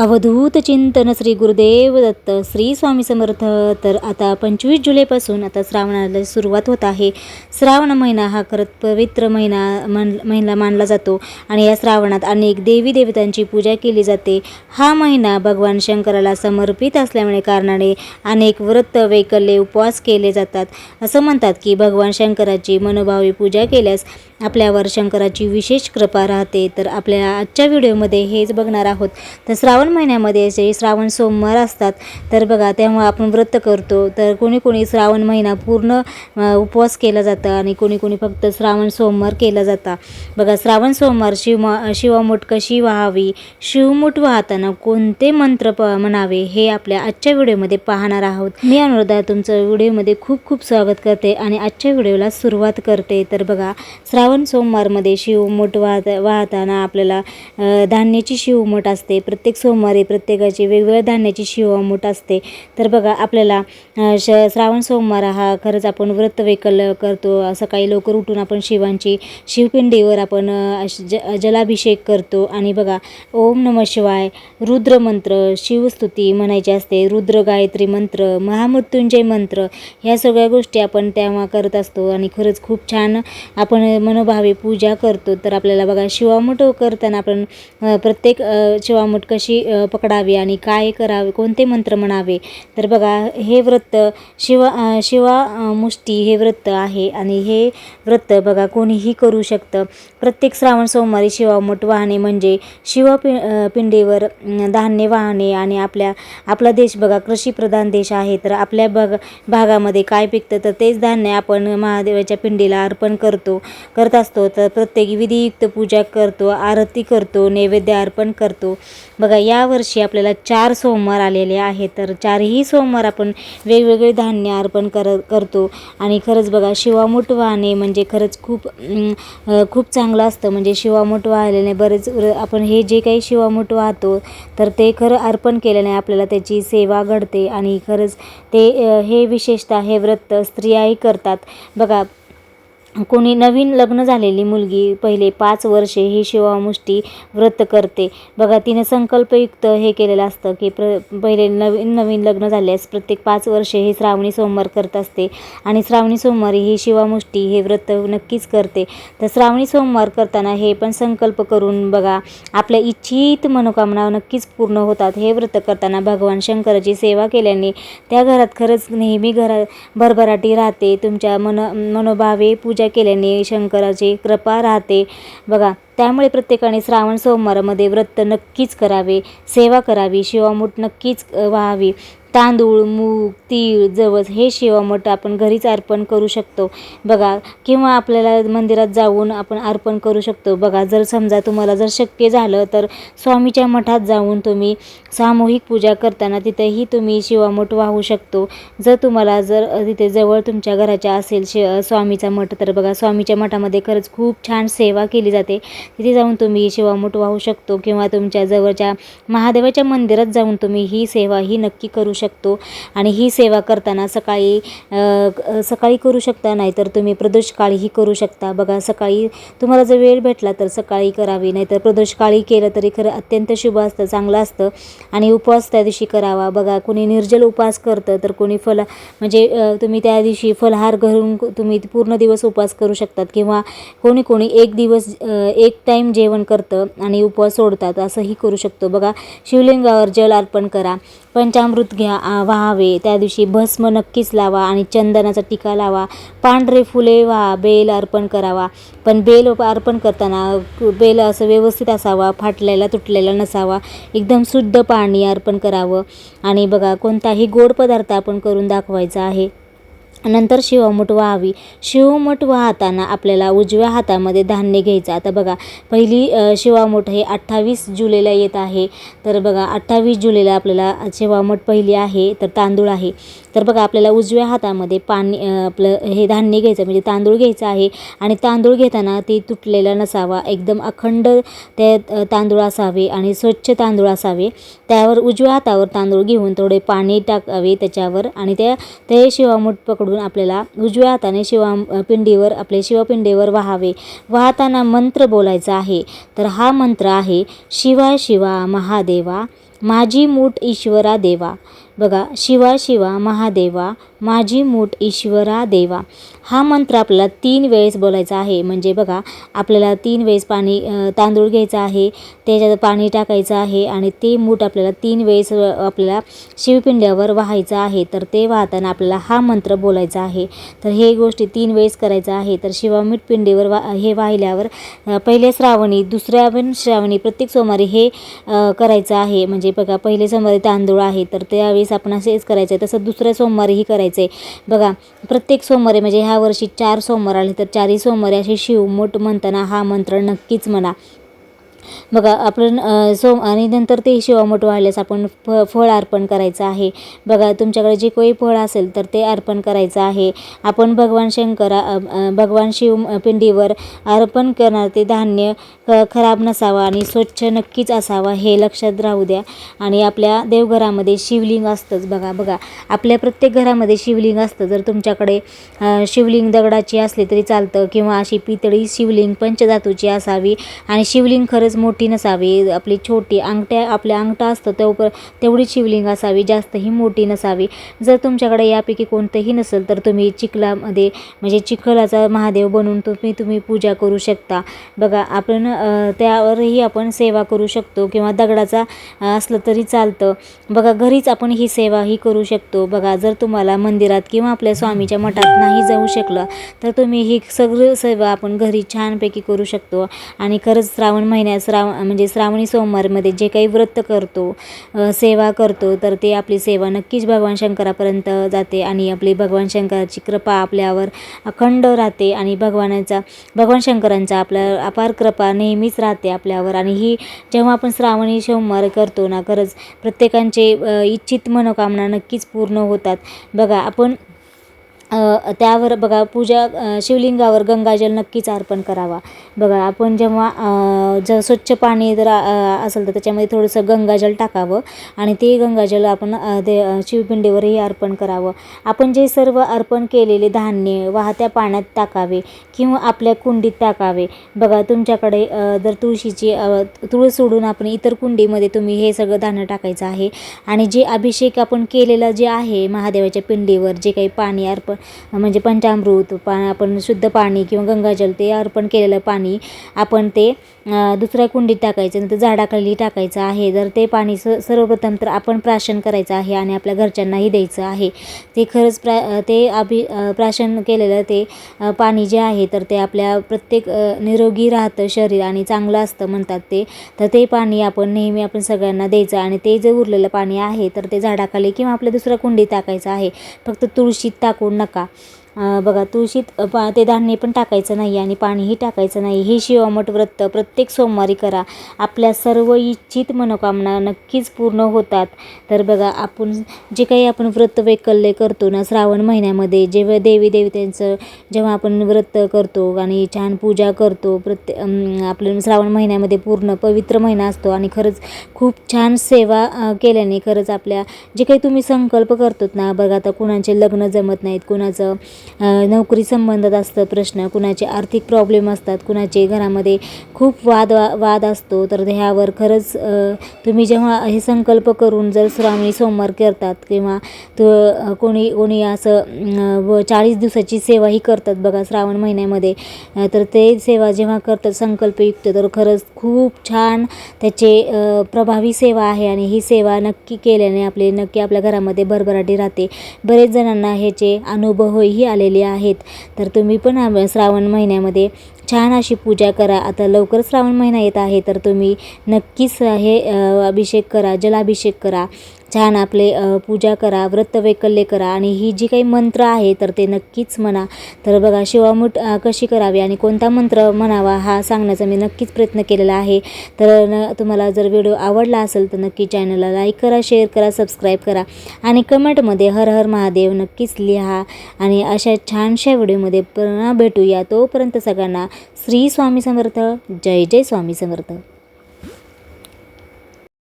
अवधूत चिंतन श्री गुरुदेव दत्त श्री स्वामी समर्थ. तर आता पंचवीस जुलैपासून आता श्रावणाला सुरुवात होत आहे. श्रावण महिना हा खरंच पवित्र महिना मन महिना मानला जातो आणि या श्रावणात अनेक देवी देवतांची पूजा केली जाते. हा महिना भगवान शंकराला समर्पित असल्यामुळे कारणाने अनेक व्रत वैकल्ये उपवास केले जातात. असं म्हणतात की भगवान शंकराची मनोभावी पूजा केल्यास आपल्यावर शंकराची विशेष कृपा राहते. तर आपल्या आजच्या व्हिडिओमध्ये हेच बघणार आहोत. तर श्रावण महिन्यामध्ये असे श्रावण सोमवार असतात तर बघा तेव्हा आपण व्रत करतो. तर कोणी कोणी श्रावण महिना पूर्ण उपवास केला जातं आणि कोणी कोणी फक्त श्रावण सोमवार केला जाता. बघा श्रावण सोमवार शिव शिवमुठ कशी व्हावी? शिवमुठ वाहताना कोणते मंत्र प म्हणावे? हे आपल्या आजच्या व्हिडिओमध्ये पाहणार आहोत. मी अनुराधा तुमचं व्हिडिओमध्ये खूप खूप स्वागत करते आणि आजच्या व्हिडिओला सुरुवात करते. तर बघा श्रावण सोमवारमध्ये शिवमूठ वाहत वाहताना आपल्याला धान्याची शिवमूठ असते. प्रत्येक सोमवारी प्रत्येकाची वेगवेगळ्या धान्याची शिवमूठ असते. तर बघा आपल्याला श श्रावण सोमवार हा खरंच आपण व्रत वैकल्य करतो. सकाळी लवकर उठून आपण शिवांची शिवपिंडीवर आपण ज जलाभिषेक करतो. आणि बघा ओम नम शिवाय रुद्रमंत्र शिवस्तुती म्हणायची असते. रुद्र गायत्री मंत्र महामृत्युंजय मंत्र ह्या सगळ्या गोष्टी आपण तेव्हा करत असतो. आणि खरंच खूप छान आपण मनोभावे पूजा करतो तर आपल्याला बघा शिवामुठ करताना आपण प्रत्येक अ, शिवामुठ कशी पकडावी आणि काय करावे कोणते मंत्र म्हणावे? तर बघा हे व्रत शिवा शिवा मुष्टी हे व्रत आहे आणि हे व्रत बघा कोणीही करू शकतं. प्रत्येक श्रावण सोमवारी शिवामुठ वाहणे म्हणजे शिवपि पिंडीवर धान्य वाहणे आणि आपल्या आपला देश बघा कृषीप्रधान देश आहे. तर आपल्या भाग भागामध्ये काय पिकतं तर तेच धान्य आपण महादेवाच्या पिंडीला अर्पण करतो. कर करत असतो तर प्रत्येक विधियुक्त पूजा करतो आरती करतो नैवेद्य अर्पण करतो. बघा यावर्षी आपल्याला चार सोमवार आलेले आहेत तर चारही सोमवार आपण वेगवेगळे धान्य अर्पण कर करतो. आणि खरंच बघा शिवामूठ वाहणे म्हणजे खरंच खूप खूप चांगलं असतं. म्हणजे शिवामूठ वाहिल्याने बरेच व्र- आपण हे जे काही शिवामूठ वाहतो तर ते खरं अर्पण केल्याने आपल्याला त्याची सेवा घडते. आणि खरंच ते हे विशेषतः हे व्रत स्त्रियाही करतात. बघा कोणी नवीन लग्न झालेली मुलगी पहिले पाच वर्षे ही शिवामुष्टी व्रत करते. बघा तिने संकल्पयुक्त हे केलेलं असतं की प्र पहिले नवीन नवीन लग्न झाल्यास प्रत्येक पाच वर्षे हे श्रावणी सोमवार करत असते आणि श्रावणी सोमवारी ही शिवामुष्टी हे व्रत नक्कीच करते. तर श्रावणी सोमवार करताना हे पण संकल्प करून बघा आपल्या इच्छित मनोकामना नक्कीच पूर्ण होतात. हे व्रत करताना भगवान शंकराची सेवा केल्याने त्या घरात खरंच नेहमी घरा भरभराटी राहते. तुमच्या मन मनोभावे पूजा पूजा केल्याने शंकराची कृपा राहते. बघा त्यामुळे प्रत्येकाने श्रावण सोमवारामध्ये व्रत नक्कीच करावे सेवा करावी शिवामूठ नक्कीच व्हावी. तांदूळ मूग तीळ जवस हे शिवामठ आपण घरीच अर्पण करू शकतो. बघा किंवा आपल्याला मंदिरात जाऊन आपण अर्पण करू शकतो. बघा जर समजा तुम्हाला जर शक्य झालं तर स्वामीच्या मठात जाऊन तुम्ही सामूहिक पूजा करताना तिथेही तुम्ही शिवामठ वाहू शकतो. जर तुम्हाला जर तिथे जवळ तुमच्या घराच्या असेल शि स्वामीचा मठ तर बघा स्वामीच्या मठामध्ये खरंच खूप छान सेवा केली जाते. तिथे जाऊन तुम्ही शिवामठ वाहू शकतो किंवा तुमच्या जवळच्या महादेवाच्या मंदिरात जाऊन तुम्ही ही सेवा ही नक्की करू शकतो आणि ही सेवा करताना सकाळी सकाळी करू शकता नाहीतर तुम्ही प्रदोषकाळीही करू शकता. बघा सकाळी तुम्हाला जर वेळ भेटला तर सकाळी करावी नाहीतर प्रदोषकाळी केलं तरी खरं अत्यंत शुभ असतं चांगलं असतं. आणि उपवास त्या दिवशी करावा. बघा कोणी निर्जल उपवास करतं तर कोणी फल म्हणजे तुम्ही त्या दिवशी फलहार घरून तुम्ही पूर्ण दिवस उपवास करू शकतात. किंवा कोणी कोणी एक दिवस एक टाईम जेवण करतं आणि उपवास सोडतात असंही करू शकतो. बघा शिवलिंगावर जल अर्पण करा. पंचामृत घ्या वाहावे व्हावे. त्या दिवशी भस्म नक्कीच लावा आणि चंदनाचा टिका लावा. पांढरे फुले व्हा बेल अर्पण करावा. पण बेल अर्पण करताना बेल असं व्यवस्थित असावा फाटलेला तुटलेला नसावा. एकदम शुद्ध पाणी अर्पण करावं. आणि बघा कोणताही गोड पदार्थ आपण करून दाखवायचा आहे. नंतर शिवमुठ व्हावी. शिवमुठ वाहताना आपल्याला उजव्या हातामध्ये धान्य घ्यायचं. आता बघा पहिली शिवामुठ हे अठ्ठावीस जुलैला येत आहे. तर बघा अठ्ठावीस जुलैला आपल्याला शिवामुठ पहिली आहे तर तांदूळ आहे. तर बघा आपल्याला उजव्या हातामध्ये पाणी आपलं हे धान्य घ्यायचं म्हणजे तांदूळ घ्यायचं आहे. आणि तांदूळ घेताना ते तुटलेला नसावा एकदम अखंड ते तांदूळ असावे आणि स्वच्छ तांदूळ असावे. त्यावर उजव्या हातावर तांदूळ घेऊन थोडे पाणी टाकावे त्याच्यावर आणि त्या ते शिवामूठ पकडून आपल्याला उजव्या हाताने शिवा पिंडीवर आपले शिवपिंडीवर वाहावे. वाहताना मंत्र बोलायचा आहे. तर हा मंत्र आहे शिवा शिवा महादेवा माझी मूठ ईश्वरा देवा. बघा शिवा शिवा महादेवा माझी मूठ ईश्वरा देवा. हा मंत्र आपल्याला तीन वेळेस बोलायचा आहे. म्हणजे बघा आपल्याला तीन वेळेस पाणी तांदूळ घ्यायचा आहे त्याच्यात पाणी टाकायचं आहे आणि ते मूठ आपल्याला तीन वेळेस आपल्याला शिवपिंड्यावर वाहायचं आहे. तर ते वाहताना आपल्याला हा मंत्र बोलायचा आहे. तर हे गोष्टी तीन वेळेस करायचं आहे. तर शिवामीठ पिंडीवर वा हे वाहिल्यावर पहिल्या पहिले श्रावणी दुसऱ्या पण श्रावणी प्रत्येक सोमवारी हे करायचं आहे. म्हणजे बघा पहिले सोमवारी तांदूळ आहे तर त्यावेळेस आपण असेच करायचं आहे तसं दुसऱ्या सोमवारीही करायचं आहे बघा प्रत्येक सोमवारी म्हणजे ह्या वर्षी चार सोमवार आले तर चारही सोमवारी असे शिवमूठ म्हणताना हा मंत्र नक्कीच म्हणा. बघा आपण सोम आणि नंतर ते शिवामठ वाढल्यास आपण फ फळ अर्पण करायचं आहे. बघा तुमच्याकडे जे काही फळ असेल तर ते अर्पण करायचं आहे. आपण भगवान शंकरा भगवान शिव पिंडीवर अर्पण करणार ते धान्य खराब नसावा आणि स्वच्छ नक्कीच असावा हे लक्षात राहू द्या. आणि आपल्या देवघरामध्ये शिवलिंग असतंच बघा बघा. आपल्या प्रत्येक घरामध्ये शिवलिंग असतं. जर तुमच्याकडे शिवलिंग दगडाची असली तरी चालतं किंवा अशी पितळी शिवलिंग पंचधातूची असावी आणि शिवलिंग खरंच मोठी नसावी आपली छोटी अंगठ्या आपल्या अंगठा असतं तेव तेवढी शिवलिंग असावी जास्तही मोठी नसावी. जर तुमच्याकडे यापैकी कोणतंही नसेल तर तुम्ही चिखलामध्ये म्हणजे चिखलाचा महादेव बनवून तुम्ही तुम्ही पूजा करू शकता. बघा आपण त्यावरही आपण सेवा करू शकतो किंवा दगडाचा असलं तरी चालतं. बघा घरीच आपण ही सेवा ही करू शकतो. बघा जर तुम्हाला मंदिरात किंवा आपल्या स्वामीच्या मठात नाही जाऊ शकलं तर तुम्ही ही सगळं सेवा आपण घरी छानपैकी करू शकतो. आणि खरंच श्रावण महिन्यात श्राव म्हणजे श्रावणी सोमवारमध्ये जे काही व्रत करतो सेवा करतो तर ते आपली सेवा नक्कीच भगवान शंकरापर्यंत जाते आणि आपली भगवान शंकराची कृपा आपल्यावर अखंड राहते आणि भगवानाचा भगवान शंकरांचा आपल्या अपार कृपा नेहमीच राहते आपल्यावर. आणि ही जेव्हा आपण श्रावणी सोमवार करतो ना खरंच प्रत्येकांचे इच्छित मनोकामना नक्कीच पूर्ण होतात. बघा आपण त्यावर बघा पूजा शिवलिंगावर गंगाजल नक्कीच अर्पण करावा. बघा आपण जेव्हा जर स्वच्छ पाणी जर असेल तर त्याच्यामध्ये थोडंसं गंगाजल टाकावं आणि ते गंगाजल आपण दे ते शिवपिंडीवरही अर्पण करावं. आपण जे सर्व अर्पण केलेले धान्य वाहत्या पाण्यात टाकावे किंवा आपल्या कुंडीत टाकावे. बघा तुमच्याकडे जर तुळशीची तुळस सोडून आपण इतर कुंडीमध्ये तुम्ही हे सगळं धान्य टाकायचं आहे आणि जे अभिषेक आपण केलेलं जे आहे महादेवाच्या पिंडीवर जे काही पाणी अर्पण म्हणजे पंचामृत पा आपण शुद्ध पाणी किंवा गंगाजल ते अर्पण केलेलं पाणी आपण ते दुसऱ्या कुंडीत टाकायचं नंतर झाडाखाली टाकायचं आहे. जर ते पाणी स सर्वप्रथम तर आपण प्राशन करायचं आहे आणि आपल्या घरच्यांनाही द्यायचं आहे. ते खरंच प्रा ते अभि प्राशन केलेलं ते पाणी जे आहे तर ते आपल्या प्रत्येक निरोगी राहतं शरीर आणि चांगलं असतं म्हणतात ते. तर ते पाणी आपण नेहमी आपण सगळ्यांना द्यायचं आणि ते जे उरलेलं पाणी आहे तर ते झाडाखाली किंवा आपल्या दुसऱ्या कुंडीत टाकायचं आहे. फक्त तुळशीत टाकून नका नका. बघा तुळशीत पा ते धान्य पण टाकायचं नाही आणि पाणीही टाकायचं नाही. हे शिवामठ व्रत प्रत्येक सोमवारी करा. आपल्या सर्व इच्छित मनोकामना नक्कीच पूर्ण होतात. तर बघा आपण जे काही आपण व्रत वैकल्य करतो ना श्रावण महिन्यामध्ये जेव्हा देवी देवतांचं जेव्हा आपण व्रत करतो आणि छान पूजा करतो प्रत्ये आपलं आपल्या श्रावण महिन्यामध्ये पूर्ण पवित्र महिना असतो आणि खरंच खूप छान सेवा केल्याने खरंच आपल्या जे काही तुम्ही संकल्प करतो ना बघा आता कुणाचे लग्न जमत नाहीत कुणाचं नोकरी संबंधात असतं प्रश्न कुणाचे आर्थिक प्रॉब्लेम असतात कुणाचे घरामध्ये खूप वाद वा वाद असतो तर ह्यावर खरंच तुम्ही जेव्हा हे संकल्प करून जर श्रावणी सोमवार करतात किंवा तो कोणी कोणी असं व चाळीस दिवसाची सेवाही करतात बघा श्रावण महिन्यामध्ये तर ते सेवा जेव्हा करतात संकल्पयुक्त तर खरंच खूप छान त्याचे प्रभावी सेवा आहे आणि ही सेवा नक्की केल्याने आपले नक्की आपल्या घरामध्ये भरभराटी राहते. बरेच जणांना ह्याचे अनुभवही आलेले आहेत. तर तुम्ही पण श्रावण महिन्यामध्ये छान अशी पूजा करा. आता लवकर श्रावण महिना येत आहे तर तुम्ही नक्कीच हे अभिषेक करा जलाभिषेक करा. छान आपले पूजा करा व्रत वैकल्य करा आणि ही जी काही मंत्र आहे तर ते नक्कीच म्हणा. तर बघा शिवामूठ कशी करावी आणि कोणता मंत्र म्हणावा हा सांगण्याचा मी नक्कीच प्रयत्न केलेला आहे. तर न तुम्हाला जर व्हिडिओ आवडला असेल तर नक्की चॅनलला लाईक करा शेअर करा सबस्क्राईब करा आणि कमेंटमध्ये हर हर महादेव नक्कीच लिहा. आणि अशा छानशा व्हिडिओमध्ये पुन्हा भेटूया. तोपर्यंत सगळ्यांना श्री स्वामी समर्थ. जय जय स्वामी समर्थ.